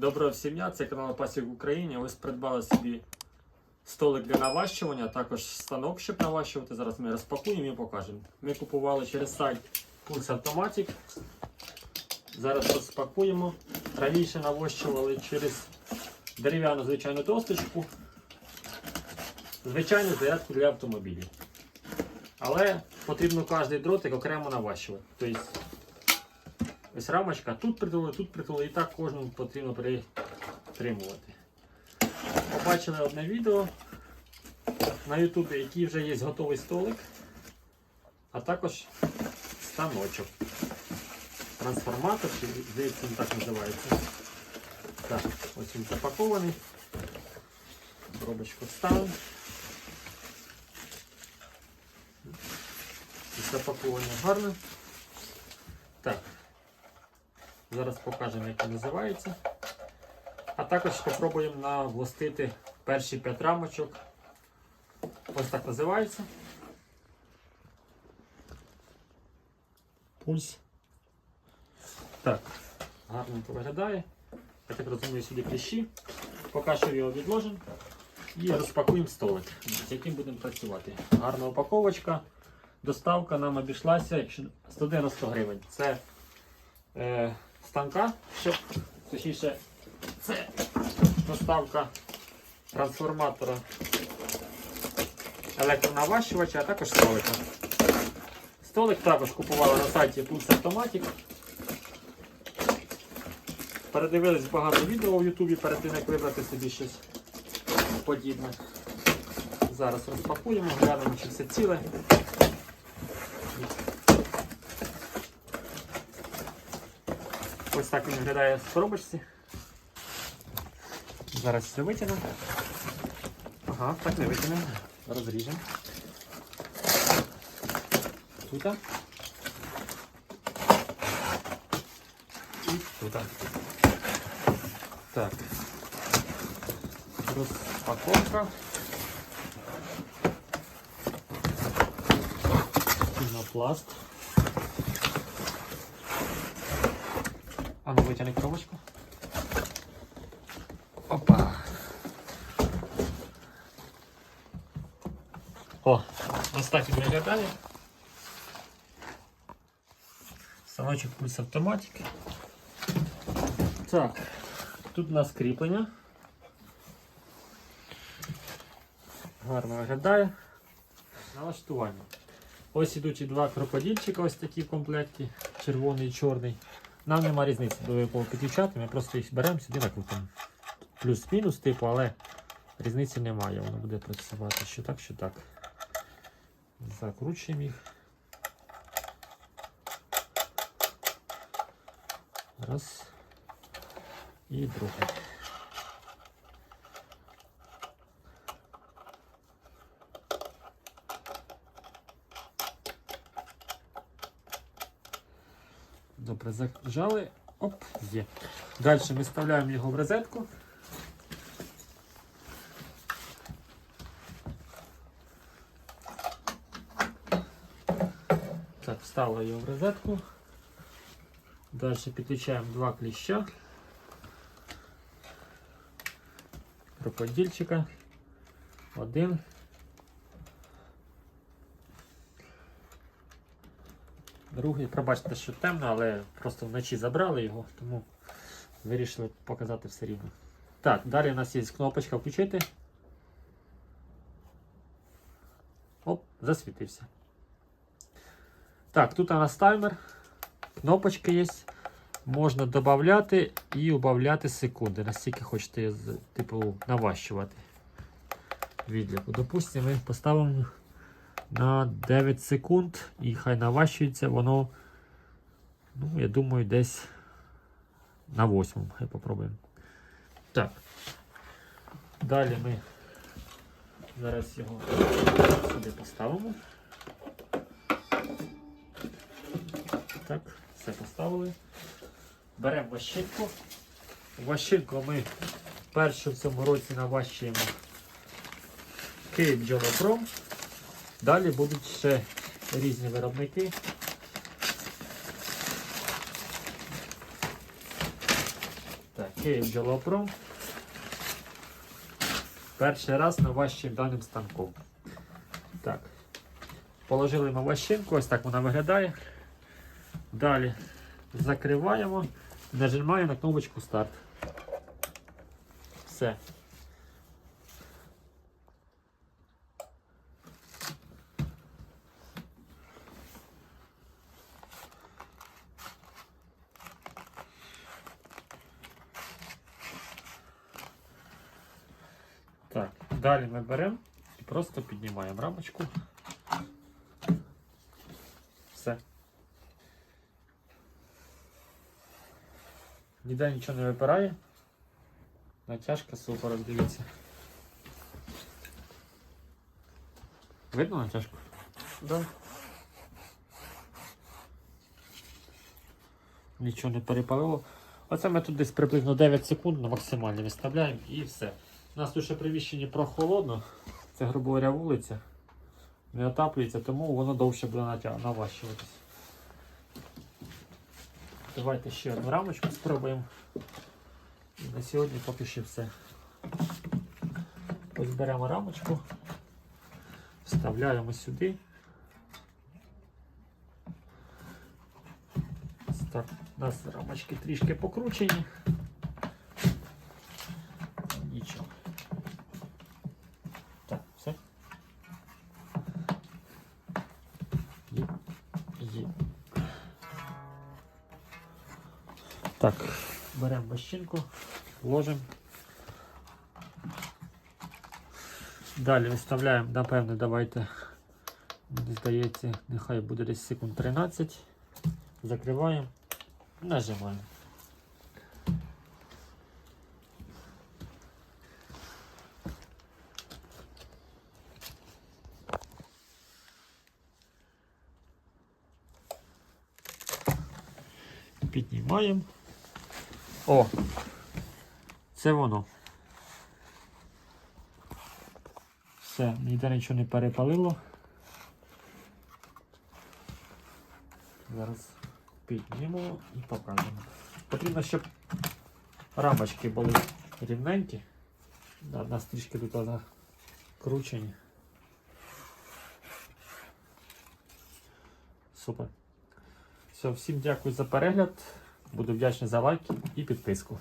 Доброго всім дня, це канал Пасік в Україні. Ось придбали собі столик для наващування, також станок, щоб наващувати. Зараз ми розпакуємо і покажемо. Ми купували через сайт Pulse Automatic. Зараз розпакуємо. Раніше навощували через дерев'яну звичайну досточку, звичайну зарядку для автомобілів. Але потрібно кожен дротик окремо наващувати. Тобто Ось рамочка, тут притули, тут притули, і так кожному потрібно притримувати. Побачили одне відео на Ютубі, який вже є готовий столик, а також станочок. Трансформатор, чи здається, він так називається. Так, ось він запакований. Коробочку ставимо. Запакований гарно. Так. Зараз покажемо, як він називається. А також спробуємо навластити перші 5 рамочок. Ось так називається. Пульс. Так, гарненько виглядає. Я так розумію, сюди кліщі. Поки що його відложимо. І розпакуємо столик, з яким будемо працювати. Гарна упаковочка. Доставка нам обійшлася 190 гривень. Це е, станка, щоб точніше це доставка трансформатора електронаващувача, а також столика. Столик також купували на сайті Pulse Automatic. Передивились багато відео в Ютубі перед тим, як вибрати собі щось подібне. Зараз розпакуємо, глянемо, чи все ціле. Ось так він виглядає в коробочці. Зараз все витягнемо. Ага, так не витягнемо. Розріжемо. Тут. І тут. Так. Розпаковка. Пінопласт. А ну витягни коробочку. Опа. О, ось так він виглядає. Станочок пульс автоматики. Так, тут у нас кріплення. Гарно виглядає. Налаштування. Ось ідуть і два крокодильчика, ось такі в комплекті, червоний і чорний. Нам нема різниці до якого підключати, ми просто їх беремо сюди накрутимо. Плюс-мінус, типу, але різниці немає. Воно буде працювати що так, що так. Закручуємо їх. Раз. І другий. Добре, зажали. Оп, є. Далі ми вставляємо його в розетку. Так, вставили його в розетку. Далі підключаємо два кліща. Крокодильчика. Один. Другий, пробачте, що темно, але просто вночі забрали його, тому вирішили показати все рівно. Так, далі у нас є кнопочка включити. Оп, засвітився. Так, тут у нас таймер, кнопочка є. Можна додати і убавляти секунди, наскільки хочете типу, наващувати відліку. Допустимо, ми поставимо на 9 секунд і хай наващується воно, ну, я думаю, десь на 8. Хай попробуємо. Так. Далі ми зараз його сюди поставимо. Так, все поставили. Беремо ващинку. Ващинку ми першу в цьому році наващуємо Київ Бджолопром. Далі будуть ще різні виробники. Так. Київ Джолопром. Перший раз на ващим даним станком. Так. Положили на ващинку, ось так вона виглядає. Далі закриваємо, нажимаємо на кнопочку старт. Все. Так, далі ми беремо і просто піднімаємо рамочку. Все. Ніде нічого не випирає. Натяжка супер, дивіться. Видно натяжку? Да. Нічого не перепалило. Оце ми тут десь приблизно 9 секунд на максимальні виставляємо і все. У нас тут ще приміщення прохолодно. Це, грубо говоря, вулиця. Не отаплюється, тому воно довше буде наващуватись. Давайте ще одну рамочку спробуємо. На сьогодні поки що все. Ось беремо рамочку, вставляємо сюди. Так, у нас рамочки трішки покручені. Так, беремо вощинку, ложимо. Далі виставляємо, напевне, давайте, мені здається, нехай буде десь секунд 13. Закриваємо, нажимаємо. Піднімаємо. О! Це воно. Все, ніде нічого не перепалило. Зараз піднімемо і покажемо. Потрібно, щоб рамочки були рівненькі. Нас трішки тут закручені. Супер. Все, всім дякую за перегляд. Буду вдячний за лайк і підписку.